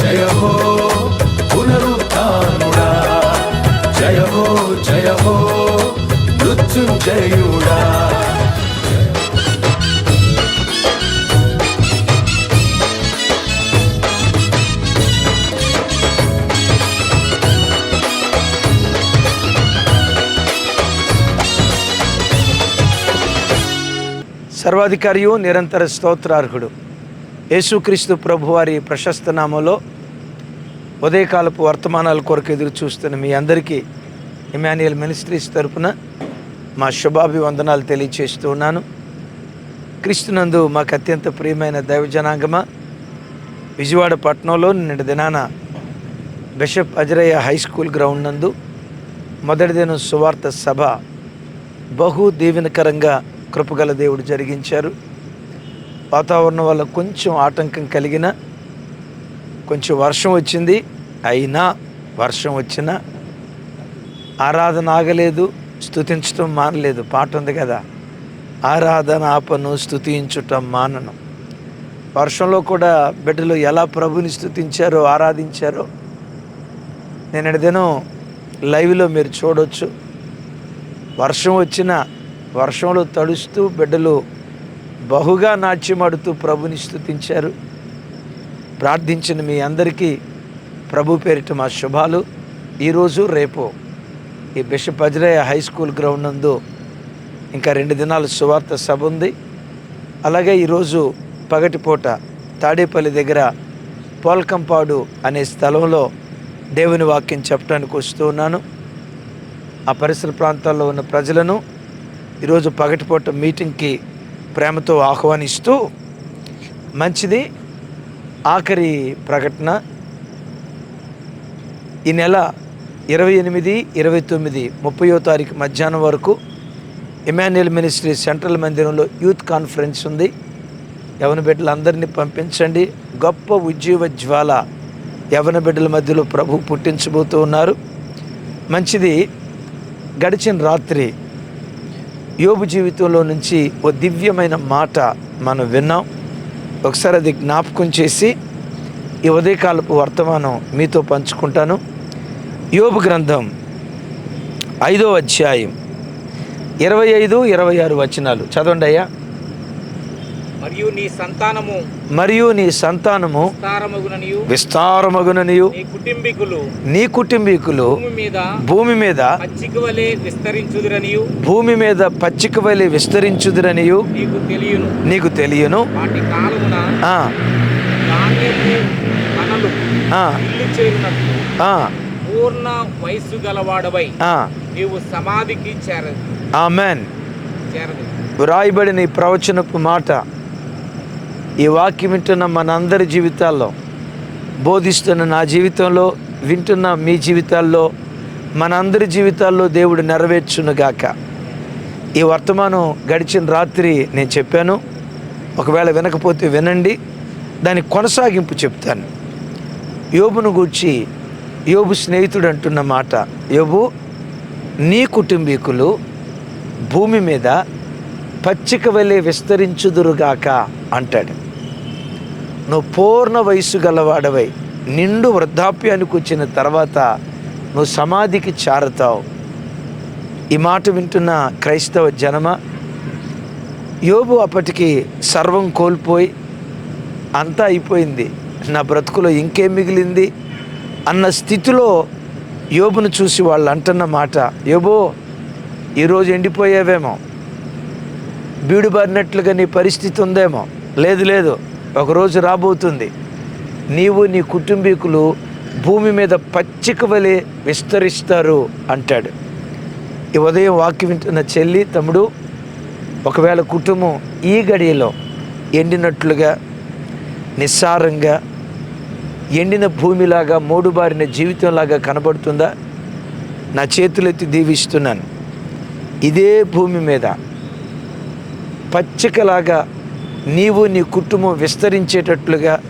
జయ హో పునరుత్నుడా జయ హో జయ హో మృత్యుంజయుడా. సర్వాధికారియు నిరంతర స్తోత్రార్హుడు. యేసుక్రీస్తు ప్రభువారి ప్రశస్త నామంలో ఉదయకాలపు వర్తమానాల కొరకు ఎదురు చూస్తున్న మీ అందరికీ ఇమాన్యుయల్ మినిస్ట్రీస్ తరపున మా శుభాభివందనాలు తెలియచేస్తూ ఉన్నాను. క్రీస్తునందు మాకు అత్యంత ప్రియమైన దైవజనాంగమ విజయవాడ పట్టణంలో నిన్నటి దినాన bishop Azariah high school ground నందు మొదటి దినం సువార్త సభ బహు దీవెనకరంగా కృపగల దేవుడు జరిగించారు. వాతావరణం వల్ల కొంచెం ఆటంకం కలిగిన కొంచెం వర్షం వచ్చింది అయినా వర్షం వచ్చినా ఆరాధన ఆగలేదు స్థుతించటం మానలేదు. పాట ఉంది కదా ఆరాధన ఆపను స్థుతించటం మానను. వర్షంలో కూడా బిడ్డలు ఎలా ప్రభుని స్థుతించారో ఆరాధించారో నేను దినం లైవ్లో మీరు చూడవచ్చు వర్షం వచ్చిన వర్షంలో తడుస్తూ బిడ్డలు బహుగా నాట్యమాడుతూ ప్రభుని స్తుతించారు. ప్రార్థించిన మీ అందరికీ ప్రభు పేరిట మా శుభాలు. ఈరోజు రేపు ఈ bishop Azariah high school ground నందు ఇంకా రెండు దినాలు సువార్త సభ ఉంది. అలాగే ఈరోజు పగటిపూట తాడేపల్లి దగ్గర పోల్కంపాడు అనే స్థలంలో దేవుని వాక్యం చెప్పడానికి వస్తూ ఉన్నాను. ఆ పరిసర ప్రాంతాల్లో ఉన్న ప్రజలను ఈరోజు పగటిపూట మీటింగ్కి ప్రేమతో ఆహ్వానిస్తూ మంచిది. ఆఖరి ప్రకటన. ఈ నెల ఇరవై ఎనిమిది ఇరవై తొమ్మిది ముప్పయో తారీఖు మధ్యాహ్నం వరకు ఇమాన్యుయల్ మినిస్ట్రీ సెంట్రల్ మందిరంలో యూత్ కాన్ఫరెన్స్ ఉంది. యవన బిడ్డలందరినీ పంపించండి. గొప్ప ఉజ్జీవ జ్వాల యవన బిడ్డల మధ్యలో ప్రభు పుట్టించబోతూ ఉన్నారు. మంచిది. గడిచిన రాత్రి యోబు జీవితంలో నుంచి ఓ దివ్యమైన మాట మనం విన్నాం. ఒకసారి అది జ్ఞాపకం చేసి ఈ ఉదయకాలపు వర్తమానం మీతో పంచుకుంటాను. యోబు గ్రంథం ఐదో అధ్యాయం ఇరవై ఐదు ఇరవై ఆరు వచనాలు. చదవండి అయ్యా. మరియు నీ సంతానము మరియు నీ సంతానము విస్తారమగుననియు. విస్తారమగుననియు. నీ కుటుంబీకులు నీ కుటుంబీకులు భూమి మీద భూమి మీద పచ్చిక వలె విస్తరించుదురనియు. భూమి మీద పచ్చిక వలె విస్తరించుదురనియు. నీకు తెలియను. నీకు తెలియను. వాటి కాలమున ఆ, ధాన్యపు మనలు ఆ, ఇల్లు చేరినట్లు ఆ, పూర్ణ వయస్సు గలవాడవై ఆ. నీవు సమాధికి చేర ఆమెన్. చేరదు. వ్రాయబడిన ఈ ప్రవచనపు మాట ఈ వాక్యం వింటున్న మనందరి జీవితాల్లో బోధిస్తున్న నా జీవితంలో వింటున్న మీ జీవితాల్లో మనందరి జీవితాల్లో దేవుడు నెరవేర్చునుగాక. ఈ వర్తమానం గడిచిన రాత్రి నేను చెప్పాను. ఒకవేళ వినకపోతే వినండి. దాని కొనసాగింపు చెప్తాను. యోబును గూర్చి యోబు స్నేహితుడు అంటున్న మాట యోబు నీ కుటుంబీకులు భూమి మీద పచ్చిక వలె విస్తరించుదురుగాక అంటాడు. నువ్వు పూర్ణ వయసు గలవాడవై నిండు వృద్ధాప్యానికి వచ్చిన తర్వాత నువ్వు సమాధికి చేరతావు. ఈ మాట వింటున్న క్రైస్తవ జనమ యోబు అప్పటికి సర్వం కోల్పోయి అంతా అయిపోయింది. నా బ్రతుకులో ఇంకేం మిగిలింది? అన్న స్థితిలో యోబును చూసి వాళ్ళు అంటున్న మాట యోబో ఈరోజు ఎండిపోయావేమో. బీడుబారినట్లుగా నీ పరిస్థితి ఉందేమో? లేదు లేదు. ఒకరోజు రాబోతుంది. నీవు నీ కుటుంబీకులు భూమి మీద పచ్చిక వలె విస్తరిస్తారు అంటాడు. ఈ ఉదయం వాక్యం వింటున్న చెల్లి తమ్ముడు ఒకవేళ కుటుంబం ఈ గడియలో ఎండినట్లుగా నిస్సారంగా ఎండిన భూమిలాగా మూడుబారిన జీవితంలాగా కనబడుతుందా? నా చేతులెత్తి దీవిస్తున్నాను. ఇదే భూమి మీద పచ్చికలాగా నీవు నీ కుటుంబం విస్తరించేటట్లుగా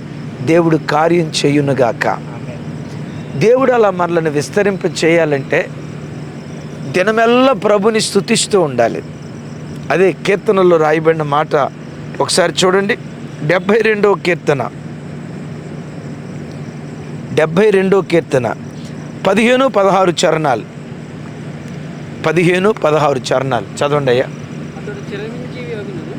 దేవుడు కార్యం చేయునుగాక. దేవుడు అలా మనల్ని విస్తరింప చేయాలంటే దినమెల్లా ప్రభుని స్థుతిస్తూ ఉండాలి. అదే కీర్తనలో రాయబడిన మాట ఒకసారి చూడండి. డెబ్భై రెండవ కీర్తన. డెబ్భై రెండో కీర్తన. పదిహేను పదహారు చరణాలు. పదిహేను పదహారు చరణాలు. చదవండి అయ్యా.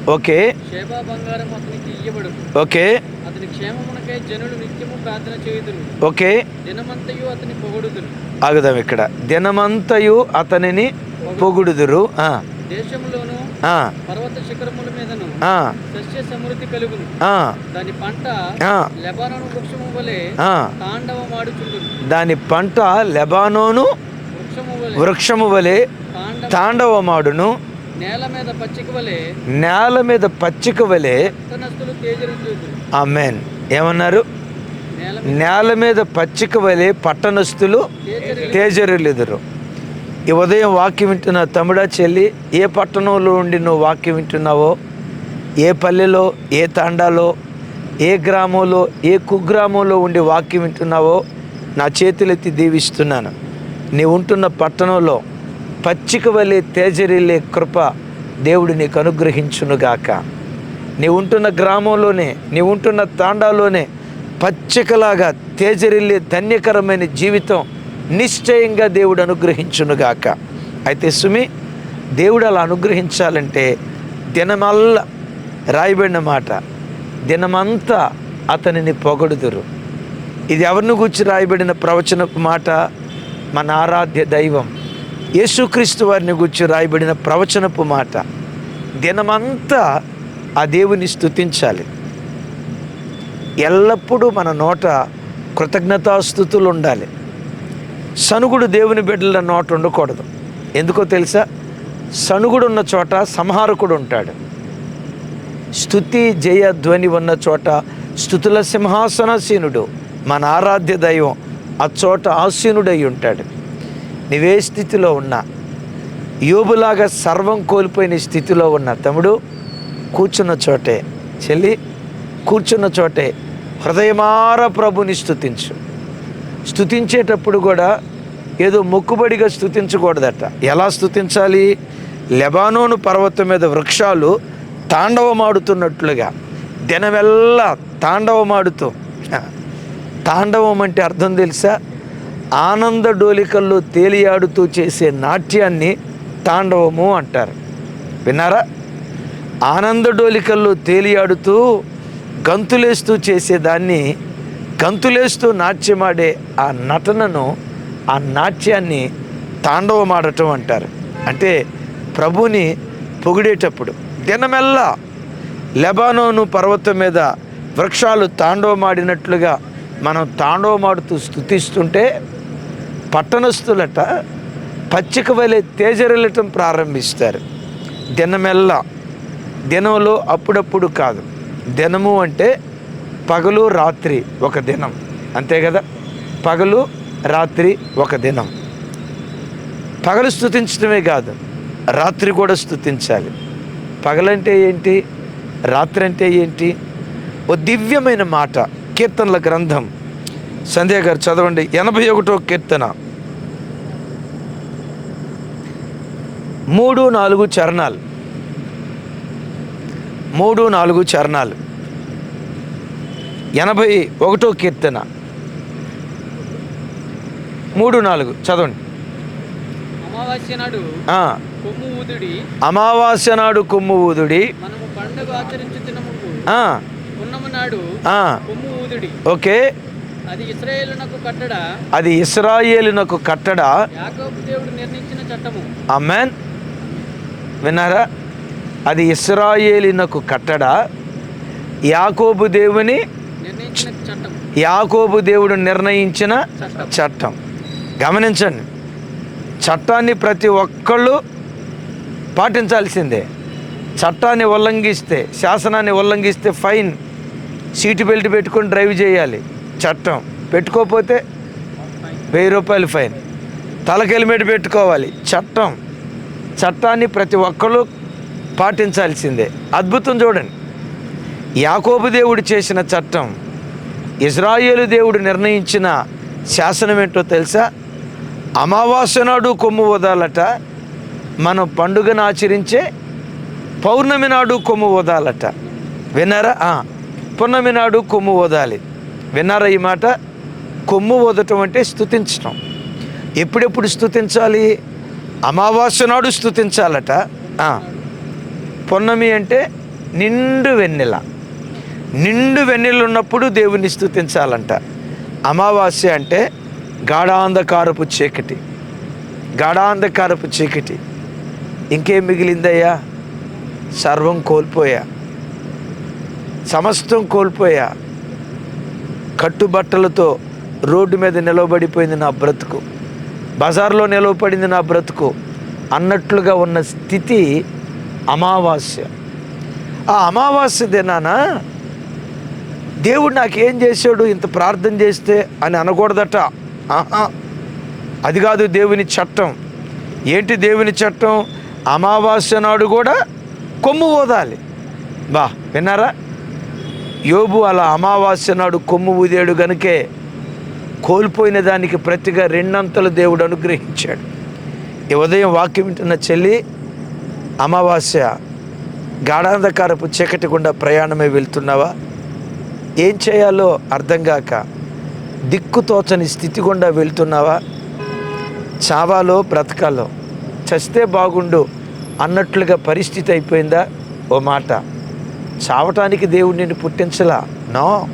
ఓకే. శేబా బంగారం అతనికి ఇయ్యబడు ఓకే. అతని క్షేమమునకై జనులు నిత్యము ప్రార్థన చేయుదురు. ఓకే. దినమంతయు అతని పొగడుదురు. ఆగుదాం ఇక్కడ. దినమంతయు అతనిని పొగుడుదురు. ఆ, దేశంలోను ఆ, పర్వత శిఖరముల మీదను ఆ, సస్య సమృద్ధి కలుగును. ఆ, దాని పంట ఆ, లెబానోను వృక్షము వలె ఆ. తాండవమాడుచుండును. దాని పంట లెబానోను వృక్షము వలె తాండవమాడును. నేల మీద పచ్చిక వలె నేల మీద పచ్చిక వలె పట్టణస్థులు తేజరుచుందురు ఆమెన్. ఏమన్నారు? నేల మీద పచ్చిక వలె పట్టణస్థులు తేజరి తేజరులెదురు ఈ ఉదయం వాక్యం వింటున్న తమ్ముడా చెల్లి ఏ పట్టణంలో ఉండి నువ్వు వాక్యం వింటున్నావో? ఏ పల్లెలో ఏ తాండాలో ఏ గ్రామంలో ఏ కుగ్రామంలో ఉండి వాక్యం వింటున్నావో నా చేతులెత్తి దీవిస్తున్నాను. నీవు ఉంటున్న పట్టణంలో పచ్చిక వలె తేజరిల్లే కృప దేవుడు నీకు అనుగ్రహించునుగాక. నీ ఉంటున్న గ్రామంలోనే నీ ఉంటున్న తాండాలోనే పచ్చికలాగా తేజరిల్లే ధన్యకరమైన జీవితం నిశ్చయంగా దేవుడు అనుగ్రహించునుగాక. అయితే సుమి దేవుడు అలా అనుగ్రహించాలంటే దినమల్లా రాయబడిన మాట దినమంతా అతనిని పొగడుదురు. ఇది ఎవరిని గురించి రాయబడిన ప్రవచనపు మాట? మన ఆరాధ్య దైవం యేసుక్రీస్తు వారిని గురించి రాయబడిన ప్రవచనపు మాట. దినమంతా ఆ దేవుని స్థుతించాలి ఎల్లప్పుడూ మన నోట కృతజ్ఞతాస్థుతులు ఉండాలి. సనుగుడు దేవుని బిడ్డల నోట ఉండకూడదు. ఎందుకో తెలుసా? సనుగుడు ఉన్న చోట సంహారకుడు ఉంటాడు. స్థుతి జయ ధ్వని ఉన్న చోట స్థుతుల సింహాసనాసీనుడు. మన ఆరాధ్య దైవం ఆ చోట ఆసీనుడై ఉంటాడు. నువ్వే స్థితిలో ఉన్నా యోబులాగా సర్వం కోల్పోయిన స్థితిలో ఉన్న తమ్ముడు కూర్చున్న చోటే చెల్లి కూర్చున్న చోటే హృదయమార ప్రభుని స్థుతించు స్థుతించేటప్పుడు కూడా ఏదో మొక్కుబడిగా స్థుతించకూడదట ఎలా స్థుతించాలి లెబానోను పర్వతం మీద వృక్షాలు తాండవమాడుతున్నట్లుగా దినమెల్లా తాండవమాడుతూ. తాండవం అంటే అర్థం తెలుసా? ఆనంద డోలికల్లో తేలియాడుతూ చేసే నాట్యాన్ని తాండవము అంటారు. విన్నారా? ఆనంద డోలికల్లో తేలియాడుతూ గంతులేస్తూ చేసేదాన్ని గంతులేస్తూ నాట్యమాడే ఆ నటనను ఆ నాట్యాన్ని తాండవమాడటం అంటారు. అంటే ప్రభుని పొగిడేటప్పుడు దినమెల్లా లెబానోను పర్వతం మీద వృక్షాలు తాండవమాడినట్లుగా మనం తాండవమాడుతూ స్థుతిస్తుంటే పట్టణస్థులట పచ్చిక వలె తేజరెళ్ళటం ప్రారంభిస్తారు. దినమెల్లా. దినంలో అప్పుడప్పుడు కాదు. దినము అంటే పగలు రాత్రి ఒక దినం. అంతే కదా? పగలు రాత్రి ఒక దినం. పగలు స్థుతించడమే కాదు రాత్రి కూడా స్థుతించాలి పగలంటే ఏంటి? రాత్రి అంటే ఏంటి? ఓ దివ్యమైన మాట కీర్తనల గ్రంథం. సంధ్య గారు చదవండి. ఎనభై ఒకటో కీర్తన. మూడు నాలుగు చరణాలు. మూడు నాలుగు చరణాలు. ఎనభై ఒకటో కీర్తన. మూడు నాలుగు చదవండి. అమావాస్య నాడు కొమ్ము ఊదుడి. ఓకే. అది ఇస్రాయేలునకు కట్టడ? అది ఇస్రాయేలునకు కట్టడ యాకోబు దేవుడు నిర్ణయించిన చట్టము అమెన్ విన్నారా? అది ఇస్రాయేలినకు కట్టడా? యాకోబు దేవుని యాకోబు దేవుడు నిర్ణయించిన చట్టం. గమనించండి చట్టాన్ని ప్రతి ఒక్కళ్ళు పాటించాల్సిందే. చట్టాన్ని ఉల్లంఘిస్తే శాసనాన్ని ఉల్లంఘిస్తే ఫైన్. సీటు బెల్ట్ పెట్టుకొని డ్రైవ్ చేయాలి. చట్టం. పెట్టుకోకపోతే వెయ్యి రూపాయలు ఫైన్. తలకు హెల్మెట్ పెట్టుకోవాలి. చట్టం. చట్టాన్ని ప్రతి ఒక్కరూ పాటించాల్సిందే. అద్భుతం చూడండి. యాకోబు దేవుడు చేసిన చట్టం ఇజ్రాయేలు దేవుడు నిర్ణయించిన శాసనం ఏంటో తెలుసా? అమావాస్య నాడు కొమ్ము వదాలట మనం పండుగను ఆచరించే పౌర్ణమి నాడు కొమ్ము వదాలట. విన్నారా? పౌర్ణమి నాడు కొమ్ము వదాలి విన్నారా ఈ మాట? కొమ్ము వదటం అంటే స్థుతించటం ఎప్పుడెప్పుడు స్థుతించాలి అమావాస్య నాడు స్థుతించాలట పొన్నమి అంటే నిండు వెన్నెల. నిండు వెన్నెల ఉన్నప్పుడు దేవుని స్థుతించాలంట అమావాస్య అంటే గాఢాంధకారపు చీకటి. గాఢాంధకారపు చీకటి. ఇంకేం మిగిలిందయ్యా? సర్వం కోల్పోయా. సమస్తం కోల్పోయా. కట్టుబట్టలతో రోడ్డు మీద నిలబడిపోయింది నా బ్రతుకు. బజార్లో నిలవపడింది నా బ్రతుకు. అన్నట్లుగా ఉన్న స్థితి అమావాస్య. ఆ అమావాస్య దినాన దేవుడు నాకేం చేశాడు? ఇంత ప్రార్థన చేస్తే అని అనకూడదట. ఆహా! అది కాదు దేవుని చట్టం. ఏంటి దేవుని చట్టం? అమావాస్య నాడు కూడా కొమ్ము ఊదాలి. బా విన్నారా? యోబు అలా అమావాస్య నాడు కొమ్ము ఊదాడు గనుకే కోల్పోయిన దానికి ప్రతిగా రెండంతలు దేవుడు అనుగ్రహించాడు. ఈ ఉదయం వాక్యం వింటున్న చెల్లి అమావాస్య గాఢాంధకారపు చీకటి గుండా ప్రయాణమే వెళ్తున్నావా? ఏం చేయాలో అర్థం కాక దిక్కుతోచని స్థితి గుండా వెళ్తున్నావా? చావాలో బ్రతకాలో. చస్తే బాగుండు అన్నట్లుగా పరిస్థితి అయిపోయిందా? ఓ మాట. చావటానికి దేవుడు నిన్ను పుట్టించలా? నో.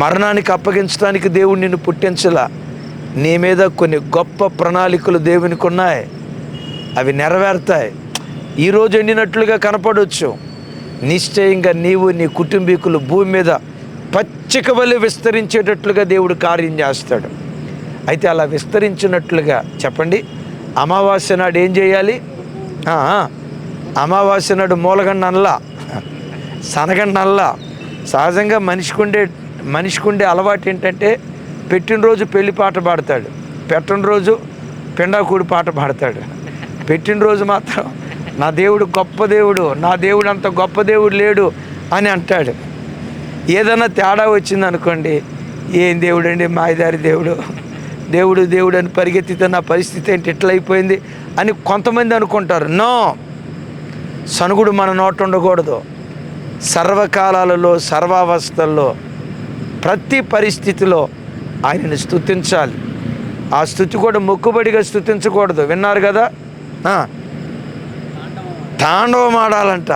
మరణానికి అప్పగించడానికి దేవుడు నిన్ను పుట్టించలా. నీ మీద కొన్ని గొప్ప ప్రణాళికలు దేవునికి ఉన్నాయి అవి నెరవేరుతాయి. ఈరోజు ఎండినట్లుగా కనపడవచ్చు నిశ్చయంగా నీవు నీ కుటుంబీకులు భూమి మీద పచ్చిక వల్ల విస్తరించేటట్లుగా దేవుడు కార్యం చేస్తాడు. అయితే అలా విస్తరించినట్లుగా చెప్పండి. అమావాస్య నాడు ఏం చేయాలి? అమావాస్య నాడు మూలగండ అనలా సనగండ అనలా సహజంగా మనిషికుండే మనిషికుండే అలవాటు ఏంటంటే పెట్టినరోజు పెళ్ళి పాట పాడతాడు. పెట్టని రోజు పిండాకూడి పాట పాడతాడు. పెట్టినరోజు మాత్రం నా దేవుడు గొప్ప దేవుడు నా దేవుడు అంత గొప్ప దేవుడు లేడు అని అంటాడు. ఏదైనా తేడా వచ్చింది అనుకోండి ఏం దేవుడు అండి మాయదారి దేవుడు? దేవుడు దేవుడు అని పరిగెత్తితే నా పరిస్థితి ఏంటి? ఎట్లా అయిపోయింది అని కొంతమంది అనుకుంటారు. నో! సనుగుడు మన నోట ఉండకూడదు సర్వకాలాలలో సర్వావస్థల్లో ప్రతి పరిస్థితిలో ఆయనను స్థుతించాలి ఆ స్థుతి కూడా మొక్కుబడిగా స్థుతించకూడదు విన్నారు కదా? తాండవం ఆడాలంట.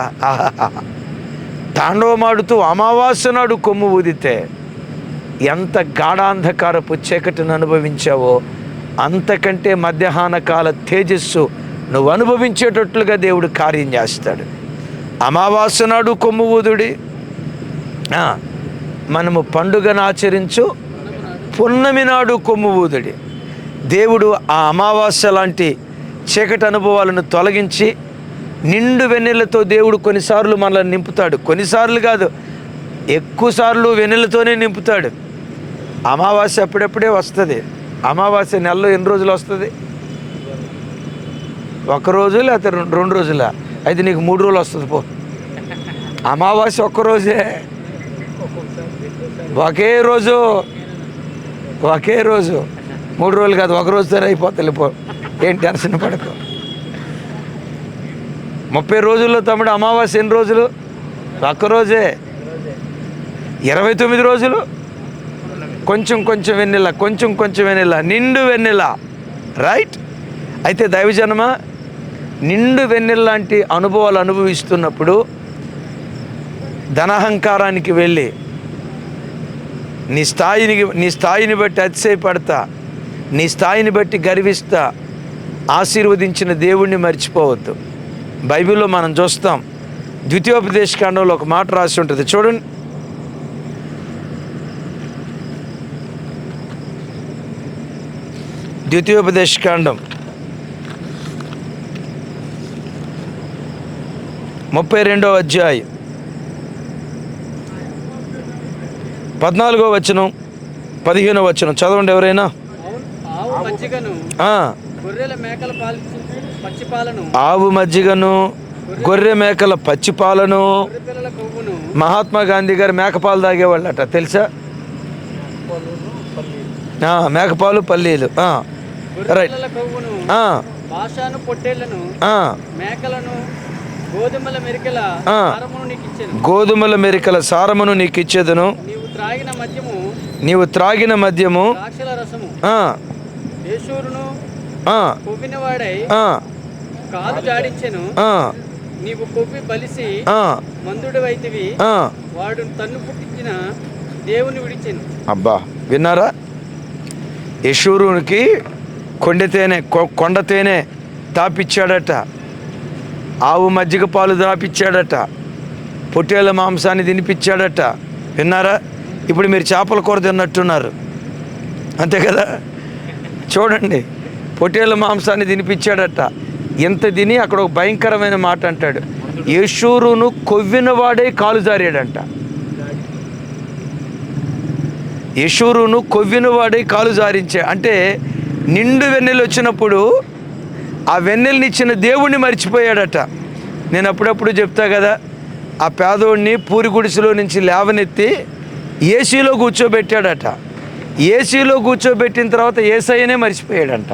తాండవం ఆడుతూ అమావాస్య నాడు కొమ్ము ఊదితే ఎంత గాఢాంధకారపు చీకటిని అనుభవించావో అంతకంటే మధ్యాహ్న కాల తేజస్సు నువ్వు అనుభవించేటట్లుగా దేవుడు కార్యం చేస్తాడు. అమావాస్య నాడు కొమ్ము ఊదుడి. మనము పండుగను ఆచరించు పున్నమి నాడు కొమ్ము ఊదుడి. దేవుడు ఆ అమావాస్య లాంటి చీకటి అనుభవాలను తొలగించి నిండు వెన్నెలతో దేవుడు కొన్నిసార్లు మనల్ని నింపుతాడు. కొన్నిసార్లు కాదు ఎక్కువసార్లు వెన్నెలతోనే నింపుతాడు. అమావాస్య అప్పుడప్పుడే వస్తుంది. అమావాస్య నెలలో ఎన్ని రోజులు వస్తుంది? ఒక రోజు లేకపోతే రెండు రోజుల? అయితే నీకు మూడు రోజులు వస్తుంది పో. అమావాస్య ఒక్క రోజే. ఒకే రోజు ఒకే రోజు. మూడు రోజులు కాదు ఒక రోజుతో అయిపోతుంది పో. ఏం టెన్షన్ పడకు. ముప్పై రోజుల్లో తమ్ముడు అమావాస్య ఎన్ని రోజులు? ఒక్కరోజే ఇరవై తొమ్మిది రోజులు? కొంచెం కొంచెం వెన్నెల కొంచెం కొంచెం వెన్నెల నిండు వెన్నెల. రైట్ అయితే దైవజనమ నిండు వెన్నెల లాంటి అనుభవాలు అనుభవిస్తున్నప్పుడు ధనహంకారానికి వెళ్ళి నీ స్థాయిని నీ స్థాయిని బట్టి అతిశయపడతా. నీ స్థాయిని బట్టి గర్విస్తా. ఆశీర్వదించిన దేవుణ్ణి మర్చిపోవద్దు. బైబిల్లో మనం చూస్తాం ద్వితీయోపదేశకాండంలో ఒక మాట రాసి ఉంటుంది. చూడండి. ద్వితీయోపదేశ కాండం. ముప్పై రెండవ అధ్యాయం. పద్నాలుగో వచనం పదిహేనో వచనం. చదవండి ఎవరైనా? ఆవు మజ్జిగను గొర్రె మేకల పచ్చిపాలను మహాత్మా గాంధీ గారు మేకపాలు తాగేవాళ్ళట తెలుసా? మేకపాలు పల్లీలు రైట్ గోధుమల మెరికల సారమును నీకు ఇచ్చేదను త్రాగిన మద్యము నీవు త్రాగిన మద్యము ద్రాక్షల రసము ఆ, కొవ్వినవాడై ఆ, కాలు జాడించెను. ఆ, నీవు కొవ్వి బలిసి ఆ, మందుడు వైతివి ఆ. వాడు తన్ను పుట్టించిన దేవుని విడిచెను. అబ్బా విన్నారా? యశూరునికి కొండ తేనె కొ- కొండ తేనె తాపిచ్చాడట ఆవు మజ్జిగ పాలు దాపిచ్చాడట. పొట్టేళ్ళ మాంసాన్ని తినిపించాడట విన్నారా? ఇప్పుడు మీరు చేపల కూర తిన్నట్టున్నారు. అంతే కదా? చూడండి పొట్టేళ్ళ మాంసాన్ని తినిపించాడట. ఎంత తిని అక్కడ ఒక భయంకరమైన మాట అంటాడు. యశూరును కొవ్వినవాడే కాలు జారాడంట. యశూరును కొవ్వినవాడే కాలు జారించే అంటే నిండు వెన్నెలు వచ్చినప్పుడు ఆ వెన్నెలనిచ్చిన దేవుణ్ణి మర్చిపోయాడట. నేను అప్పుడప్పుడు చెప్తా కదా ఆ పేదోడిని పూరి గుడిసెలో నుంచి లేవనెత్తి ఏసీలో కూర్చోబెట్టాడట. ఏసీలో కూర్చోబెట్టిన తర్వాత ఏసైనే మర్చిపోయాడంట.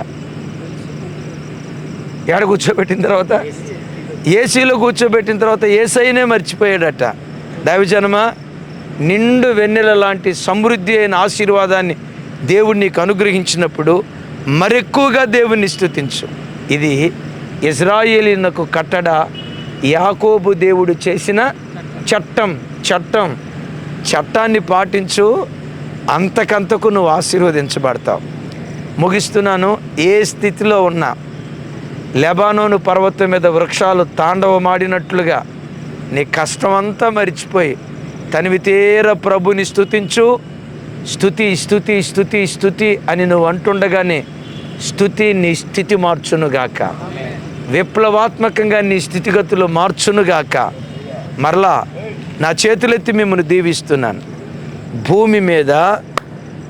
ఎక్కడ కూర్చోబెట్టిన తర్వాత? ఏసీలో కూర్చోబెట్టిన తర్వాత ఏసైనే మర్చిపోయాడట. దైవజనమ నిండు వెన్నెల లాంటి సమృద్ధి అయిన ఆశీర్వాదాన్ని దేవుడు నీకు అనుగ్రహించినప్పుడు మరెక్కువగా దేవుణ్ణి స్తుతించు ఇది ఇజ్రాయేలీనకు కట్టడ యాకోబు దేవుడు చేసిన చట్టం చట్టం. చట్టాన్ని పాటించు అంతకంతకు నువ్వు ఆశీర్వదించబడతావు. ముగిస్తున్నాను ఏ స్థితిలో ఉన్నా లెబానోను పర్వతం మీద వృక్షాలు తాండవమాడినట్లుగా నీ కష్టమంతా మరిచిపోయి తనివి తీర ప్రభుని స్తుతించు. స్థుతి స్థుతి స్థుతి స్థుతి అని నువ్వు అంటుండగానే స్థుతి నీ స్థితి మార్చునుగాక విప్లవాత్మకంగా నీ స్థితిగతులు మార్చునుగాక మరలా నా చేతులెత్తి మిమ్మల్ని దీవిస్తున్నాను. భూమి మీద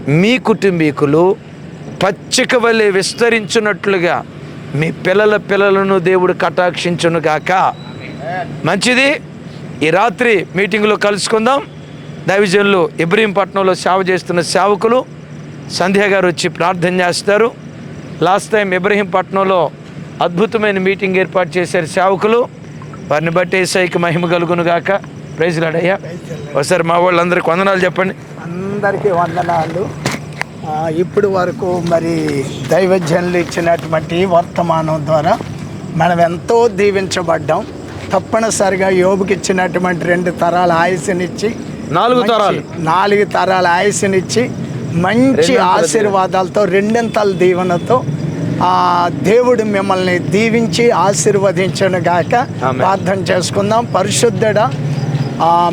మీ కుటుంబీకులు పచ్చిక వలె విస్తరించున్నట్లుగా మీ పిల్లల పిల్లలను దేవుడు కటాక్షించునుగాక మంచిది? ఈ రాత్రి మీటింగ్లో కలుసుకుందాం. దైవజనులు ఇబ్రహీంపట్నంలో సేవ చేస్తున్న సేవకులు సంధ్య గారు వచ్చి ప్రార్థన చేస్తారు. లాస్ట్ టైం ఇబ్రహీంపట్నంలో అద్భుతమైన మీటింగ్ ఏర్పాటు చేశారు సేవకులు. వారిని బట్టి ఏసైకి మహిమ కలుగును గాక ప్రైజ్లాడయ్యా ఒకసారి మా వాళ్ళందరికీ వందనాలు చెప్పండి. అందరికీ వందనాలు. ఆ, ఇప్పుడు వరకు మరి దైవజనులు ఇచ్చినటువంటి వర్తమానం ద్వారా మనం ఎంతో దీవించబడ్డాం. తప్పనిసరిగా యోబుకి ఇచ్చినటువంటి రెండు తరాల ఆయుస్సునిచ్చి నాలుగు తరాలు. నాలుగు తరాల ఆయుస్సునిచ్చి మంచి ఆశీర్వాదాలతో రెండింతల దీవెనతో ఆ దేవుడు మిమ్మల్ని దీవించి ఆశీర్వదించను గాక ఆమేన్. ప్రార్థన చేసుకుందాం. పరిశుద్ధుడా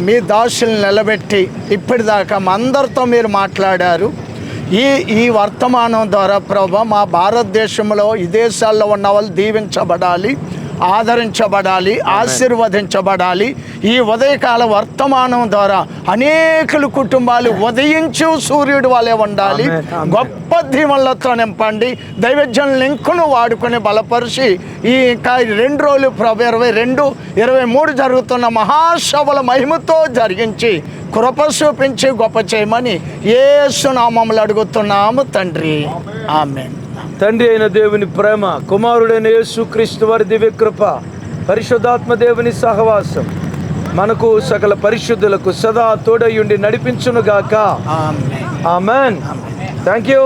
మీ దాసులు నిలబెట్టి ఇప్పటిదాకా మా అందరితో మీరు మాట్లాడారు. ఈ ఈ వర్తమానం ద్వారా ప్రభా మా భారతదేశంలో విదేశాల్లో ఉన్న వాళ్ళు దీవించబడాలి. ఆదరించబడాలి ఆశీర్వదించబడాలి. ఈ ఉదయకాల వర్తమానం ద్వారా అనేకుల కుటుంబాలు ఉదయించు సూర్యుడు వాళ్ళే ఉండాలి. ఆమేన్, ఆమేన్. గొప్ప దీవెనలతో నింపండి. దైవజన్ లింకును వాడుకొని బలపరిచి ఈ ఇంకా రెండు రోజులు ప్రభు ఇరవై రెండు ఇరవై మూడు జరుగుతున్న మహాసభల మహిమతో జరిగించి కృప చూపించి గొప్ప చేయమని ఏసునామములు అడుగుతున్నాము తండ్రి. ఆమె తండ్రి అయిన దేవుని ప్రేమ కుమారుడైన యేసుక్రీస్తు వారి దివ్యకృప పరిశుద్ధాత్మ దేవుని సహవాసం మనకు సకల పరిశుద్ధులకు సదా తోడయుండి నడిపించునుగాక. ఆమె ఆమెన్. Thank you